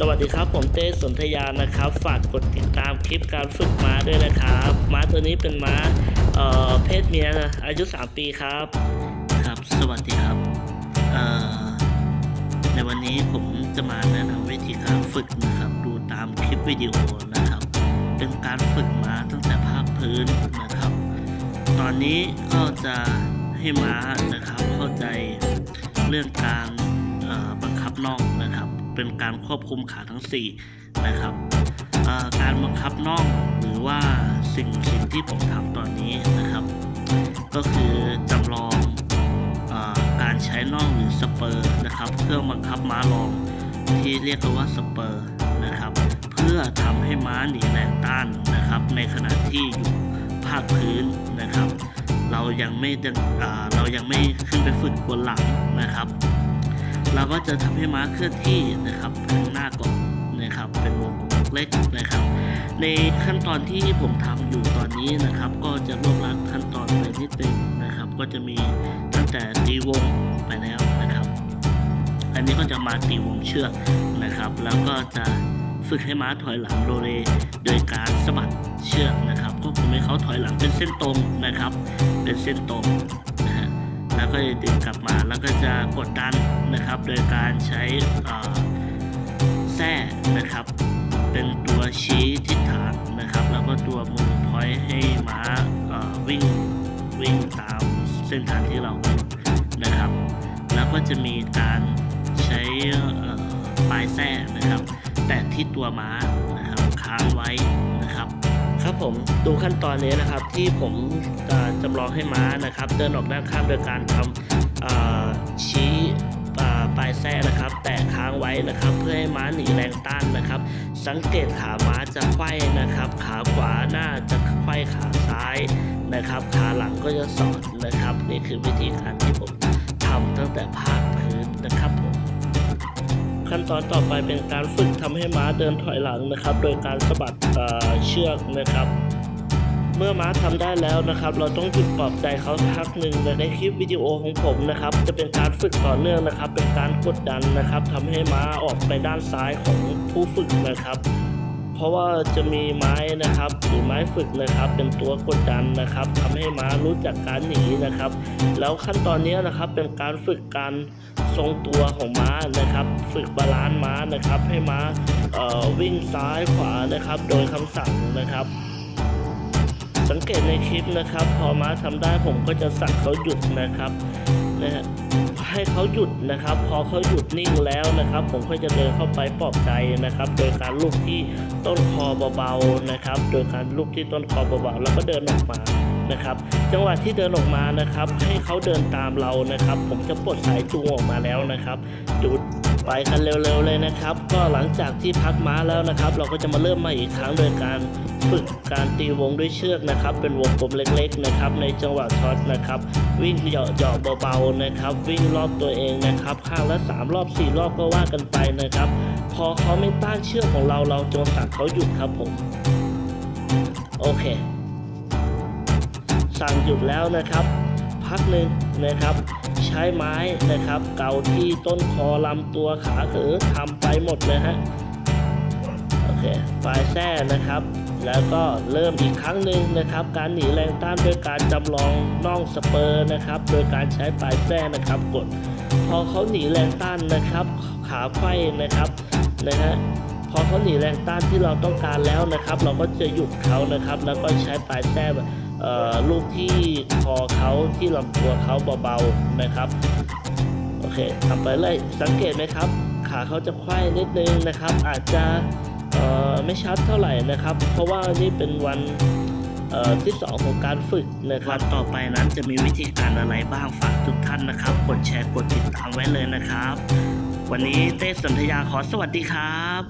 สวัสดีครับผมเต้สนธยานะครับ ฝากกดติดตามคลิปการฝึกม้าด้วยนะครับ ม้าตัวนี้เป็นม้าเอ่อเพศเมียอายุ 3 ปีครับ ครับ สวัสดีครับเอ่อในวันนี้ผมจะมาแนะนำวิธีการฝึกนะครับ ดูตามคลิปวิดีโอนะครับ เป็นการฝึกม้าตั้งแต่ภาคพื้นนะครับ ตอนนี้ก็จะให้ม้านะครับเข้าใจเรื่องการบังคับน่องนะครับ เป็นการควบคุมขาทั้ง 4 นะครับการบังคับน่องหรือว่าสิ่งสิ่งที่ผมทำตอนนี้นะครับ ก็คือจำลองอการใช้น่องหรือสเปอร์นะครับ เครื่องบังคับม้าลองที่เรียกว่าสเปอร์นะครับ เพื่อทำให้ม้าหนีแรงต้านนะครับ ในขณะที่อยู่ภาคพื้นนะครับ เรายังไม่เรายังไม่ขึ้นไปฝึกบนหลังนะครับ เราก็จะทำให้ม้าเคลื่อนที่นะครับข้างหน้าก่อนนะครับเป็นวงกลมเล็กนะครับ ในขั้นตอนที่ผมทำอยู่ตอนนี้นะครับ ก็จะรวบรัดขั้นตอนไปนิดนึงนะครับ ก็จะมีตั้งแต่ตีวงไปแล้วนะครับ อันนี้ก็จะมาตีวงเชือกนะครับ แล้วก็จะฝึกให้ม้าถอยหลังโรเลโดยการสะบัดเชือกนะครับก็คุมให้เขาถอยหลังเป็นเส้นตรงนะครับ เป็นเส้นตรง แล้วก็จะดึงกลับมาแล้วก็จะกดดันนะครับ โดยการใช้แส้นะครับ เป็นตัวชี้ทิศทางนะครับ แล้วก็ตัวมือพอยให้ม้าวิ่งวิ่งตามเส้นทางที่เรากำหนะครับ แล้วก็จะมีการใช้ปลายแส้นะครับ แตะที่ตัวม้านะครับค้างไว้นะครับ ครับผมดูขั้นตอนนี้นะครับที่ผมจะจำลองให้ม้านะครับ เดินออกด้านข้างโดยการทำชี้ปลายแส้นะครับ แตะค้างไว้นะครับ เพื่อให้ม้าหนีแรงต้านนะครับ สังเกตขาม้าจะไขว้นะครับ ขาขวาหน้าจะไขว้ขาซ้ายนะครับ ขาหลังก็จะสอดนะครับ นี่คือวิธีการที่ผมทำตั้งแต่ภาคพื้นนะครับผม ขั้นตอนต่อไปเป็นการฝึกทำให้ม้าเดินถอยหลังนะครับ โดยการสะบัดเชือกนะครับเมื่อม้าทำได้แล้วนะครับ เราต้องหยุดปลอบใจเขาพักหนึ่งในคลิปวิดีโอของผมนะครับ จะเป็นการฝึกต่อเนื่องนะครับ เป็นการกดดันนะครับทำให้ม้าออกไปด้านซ้ายของผู้ฝึกนะครับ เพราะว่าจะมีไม้นะครับหรือไม้ฝึกนะครับเป็นตัวกดดันนะครับทำให้ม้ารู้จักการหนีนะครับ แล้วขั้นตอนนี้นะครับเป็นการฝึกการทรงตัวของม้านะครับ ฝึกบาลานซ์ม้านะครับ ให้ม้าวิ่งซ้ายขวานะครับ โดยคำสั่งนะครับ สังเกตในคลิปนะครับ พอม้าทำได้ผมก็จะสั่งเขาหยุดนะครับ นะฮะให้เขาหยุดนะครับ พอเขาหยุดนิ่งแล้วนะครับ ผมก็จะเดินเข้าไปปลอบใจนะครับ โดยการลูบที่ต้นคอเบาๆนะครับ โดยการลูบที่ต้นคอเบาๆแล้วก็เดินออกมานะครับจังหวะที่เดินออกมานะครับ ให้เขาเดินตามเรานะครับ ผมจะปลดสายจูงออกมาแล้วนะครับจุด ไปกันเร็วๆเลยนะครับ ก็หลังจากที่พักม้าแล้วนะครับ เราก็จะมาเริ่มใหม่อีกครั้งโดยการฝึกการตีวงด้วยเชือกนะครับ เป็นวงกลมเล็กๆนะครับ ในจังหวะช็อตนะครับ วิ่งเหยาะๆเบาๆนะครับ วิ่งรอบตัวเองนะครับข้างละ 3 รอบ 4 รอบก็ว่ากันไปนะครับ พอเขาไม่ต้านเชือกของเราเราจงสั่งเขาหยุดครับผมโอเค สั่งหยุดแล้วนะครับ พักหนึ่งนะครับ ใช้ไม้นะครับ เกาที่ต้นคอลำตัวขาเขอทำไปหมดเลยฮะโอเคปลายแส้นะครับ แล้วก็เริ่มอีกครั้งหนึ่งนะครับ การหนีแรงต้านด้วยการจำลองน่องสเปอร์นะครับ โดยการใช้ปลายแส้นะครับกด พอเขาหนีแรงต้านนะครับ ขาไขว้นะครับนะฮะ อเขาหนีแรงต้านที่เราต้องการแล้วนะครับ เราก็จะหยุดเขานะครับ แล้วก็ใช้ปลายแส้เอ่อลูกที่คอเขาที่ลำตัวเขาเบาๆนะครับโอเคทำไปเลยสังเกตไหมครับ ขาเขาจะไขว้นิดนึงนะครับ อาจจะไม่ชัดเท่าไหร่นะครับ เพราะว่านี่เป็นวันที่สองของการฝึกนะครับต่อไปนั้นจะมีวิธีการอะไรบ้างฝากทุกท่านนะครับ กดแชร์กดติดตามไว้เลยนะครับ วันนี้เต้สนธยาขอสวัสดีครับ